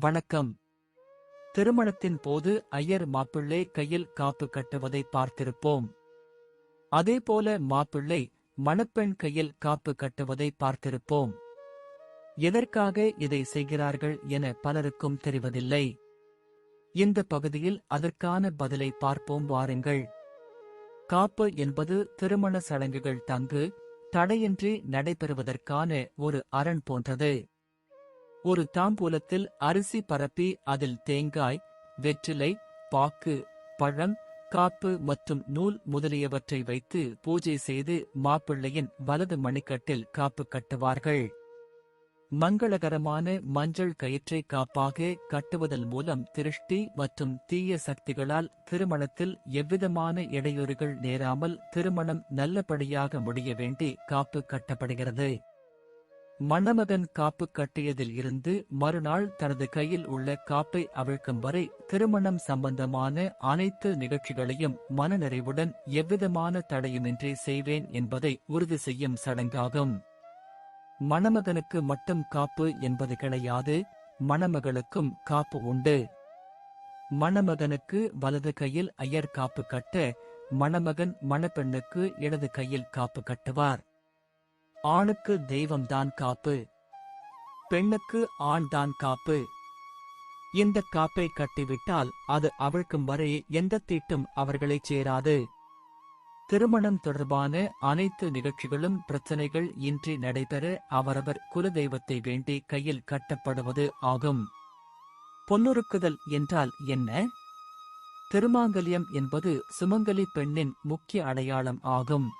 வணக்கம். திருமணத்தின் போது ஐயர் மாப்பிள்ளை கையில் காப்பு கட்டுவதை பார்த்திருப்போம். அதேபோல மாப்பிள்ளை மணப்பெண் கையில் காப்பு கட்டுவதை பார்த்திருப்போம். எதற்காக இதை செய்கிறார்கள் என பலருக்கும் தெரிவதில்லை. இந்த பகுதியில் அதற்கான பதிலை பார்ப்போம் வாருங்கள். காப்பு என்பது திருமண சடங்குகள் தங்கு தடையின்றி நடைபெறுவதற்கான ஒரு அரண் போன்றது. ஒரு தாம்பூலத்தில் அரிசி பரப்பி அதில் தேங்காய் வெற்றிலை பாக்கு பழம் காப்பு மற்றும் நூல் முதலியவற்றை வைத்து பூஜை செய்து மாப்பிள்ளையின் வலது மணிக்கட்டில் காப்பு கட்டுவார்கள். மங்களகரமான மஞ்சள் கயிற்றை காப்பாக கட்டுவதன் மூலம் திருஷ்டி மற்றும் தீய சக்திகளால் திருமணத்தில் எவ்விதமான இடையூறுகள் நேராமல் திருமணம் நல்லபடியாக முடிய வேண்டி காப்பு கட்டப்படுகிறது. மணமகன் காப்பு கட்டியதில் இருந்து மறுநாள் தனது கையில் உள்ள காப்பை அவிழ்க்கும் வரை திருமணம் சம்பந்தமான அனைத்து நிகழ்ச்சிகளையும் மனநிறைவுடன் எவ்விதமான தடையுமின்றி செய்வேன் என்பதை உறுதி செய்யும் சடங்காகும். மணமகனுக்கு மட்டும் காப்பு என்பது கிடையாது மணமகளுக்கும் காப்பு உண்டு. மணமகனுக்கு வலது கையில் ஐயர் காப்பு கட்ட மணமகன் மணப்பெண்ணுக்கு இடது கையில் காப்பு கட்டுவார். ஆணுக்கு தெய்வம்தான் காப்பு. பெண்ணுக்கு ஆண்தான் காப்பு. இந்த காப்பை கட்டிவிட்டால் அது அவிழ்க்கும் வரை எந்த தீட்டும் அவர்களைச் சேராது. திருமணம் தொடர்பான அனைத்து நிகழ்ச்சிகளும் பிரச்சனைகள் இன்றி நடைபெற அவரவர் குலதெய்வத்தை வேண்டி கையில் கட்டப்படுவது ஆகும். பொன்னுருக்குதல் என்றால் என்ன? திருமாங்கல்யம் என்பது சுமங்கலி பெண்ணின் முக்கிய அடையாளம் ஆகும்.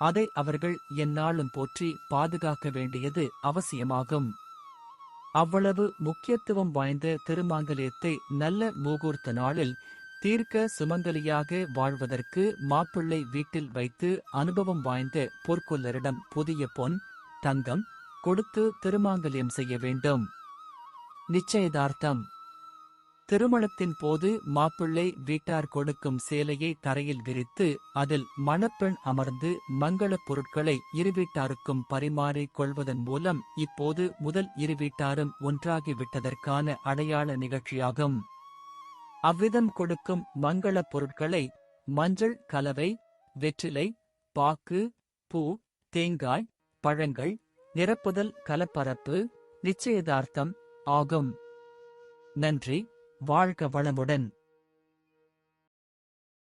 அதை அவர்கள் எந்நாளும் போற்றி பாதுகாக்க வேண்டியது அவசியமாகும். அவ்வளவு முக்கியத்துவம் வாய்ந்த திருமாங்கலியத்தை நல்ல மூகூர்த்த நாளில் தீர்க்க சுமங்கலியாக வாழ்வதற்கு மாப்பிள்ளை வீட்டில் வைத்து அனுபவம் வாய்ந்த பொற்கொல்லரிடம் புதிய பொன் தங்கம் கொடுத்து திருமாங்கல்யம் செய்ய வேண்டும். நிச்சயதார்த்தம். திருமணத்தின் போது மாப்பிள்ளை வீட்டார் கொடுக்கும் சேலையை தரையில் விரித்து அதில் மணப்பெண் அமர்ந்து மங்களப் பொருட்களை இருவீட்டாருக்கும் பரிமாறிக் கொள்வதன் மூலம் இப்போது முதல் இருவீட்டாரும் ஒன்றாகிவிட்டதற்கான அடையாள நிகழ்ச்சியாகும். அவ்விதம் கொடுக்கும் மங்களப் பொருட்களை மஞ்சள் கலவை வெற்றிலை பாக்கு பூ தேங்காய் பழங்கள் நிரப்புதல் கலப்பரப்பு நிச்சயதார்த்தம் ஆகும். நன்றி. வாழ்க வளமுடன்.